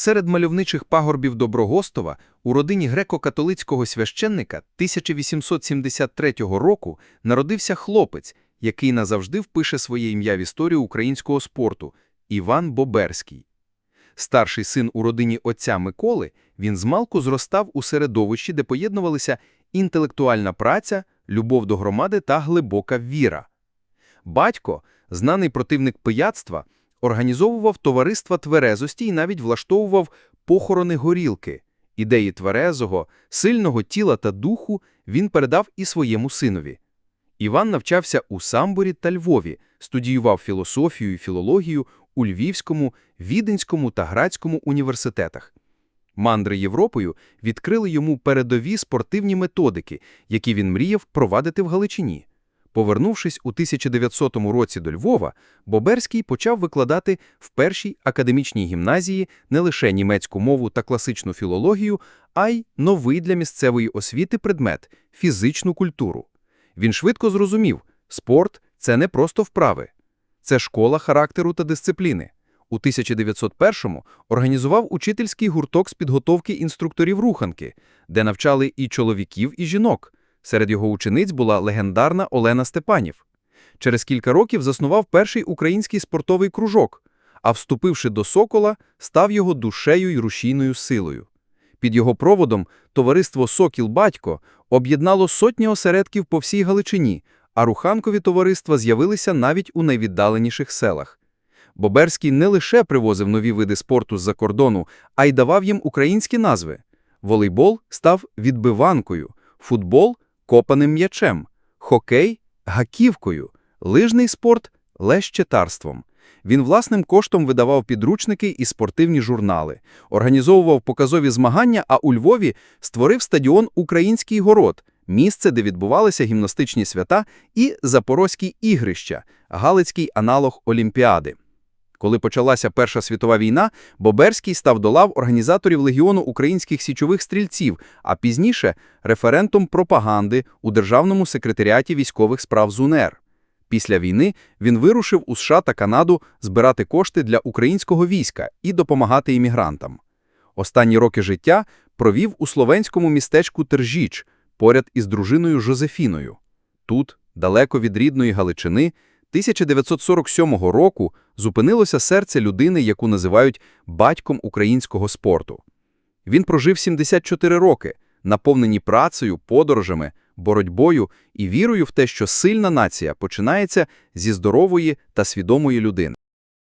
Серед мальовничих пагорбів Доброгостова у родині греко-католицького священника 1873 року народився хлопець, який назавжди впише своє ім'я в історію українського спорту – Іван Боберський. Старший син у родині отця Миколи, він змалку зростав у середовищі, де поєднувалися інтелектуальна праця, любов до громади та глибока віра. Батько, знаний противник пияцтва, організовував товариства тверезості і навіть влаштовував похорони горілки. Ідеї тверезого, сильного тіла та духу він передав і своєму синові. Іван навчався у Самборі та Львові, студіював філософію і філологію у Львівському, Віденському та Градському університетах. Мандри Європою відкрили йому передові спортивні методики, які він мріяв провадити в Галичині. Повернувшись у 1900 році до Львова, Боберський почав викладати в першій академічній гімназії не лише німецьку мову та класичну філологію, а й новий для місцевої освіти предмет – фізичну культуру. Він швидко зрозумів – спорт – це не просто вправи. Це школа характеру та дисципліни. У 1901-му організував учительський гурток з підготовки інструкторів руханки, де навчали і чоловіків, і жінок. Серед його учениць була легендарна Олена Степанів. Через кілька років заснував перший український спортовий кружок, а вступивши до «Сокола», став його душею й рушійною силою. Під його проводом товариство «Сокіл-Батько» об'єднало сотні осередків по всій Галичині, а руханкові товариства з'явилися навіть у найвіддаленіших селах. Боберський не лише привозив нові види спорту з-за кордону, а й давав їм українські назви. Волейбол став відбиванкою, футбол – копаним м'ячем, хокей – гаківкою, лижний спорт – лещетарством. Він власним коштом видавав підручники і спортивні журнали, організовував показові змагання, а у Львові створив стадіон «Український город» – місце, де відбувалися гімнастичні свята і Запорозькі ігрища – галицький аналог Олімпіади. Коли почалася Перша світова війна, Боберський став до лав організаторів Легіону українських січових стрільців, а пізніше – референтом пропаганди у Державному секретаріаті військових справ ЗУНР. Після війни він вирушив у США та Канаду збирати кошти для українського війська і допомагати іммігрантам. Останні роки життя провів у словенському містечку Тержіч, поряд із дружиною Жозефіною. Тут, далеко від рідної Галичини, 1947 року зупинилося серце людини, яку називають батьком українського спорту. Він прожив 74 роки, наповнені працею, подорожами, боротьбою і вірою в те, що сильна нація починається зі здорової та свідомої людини.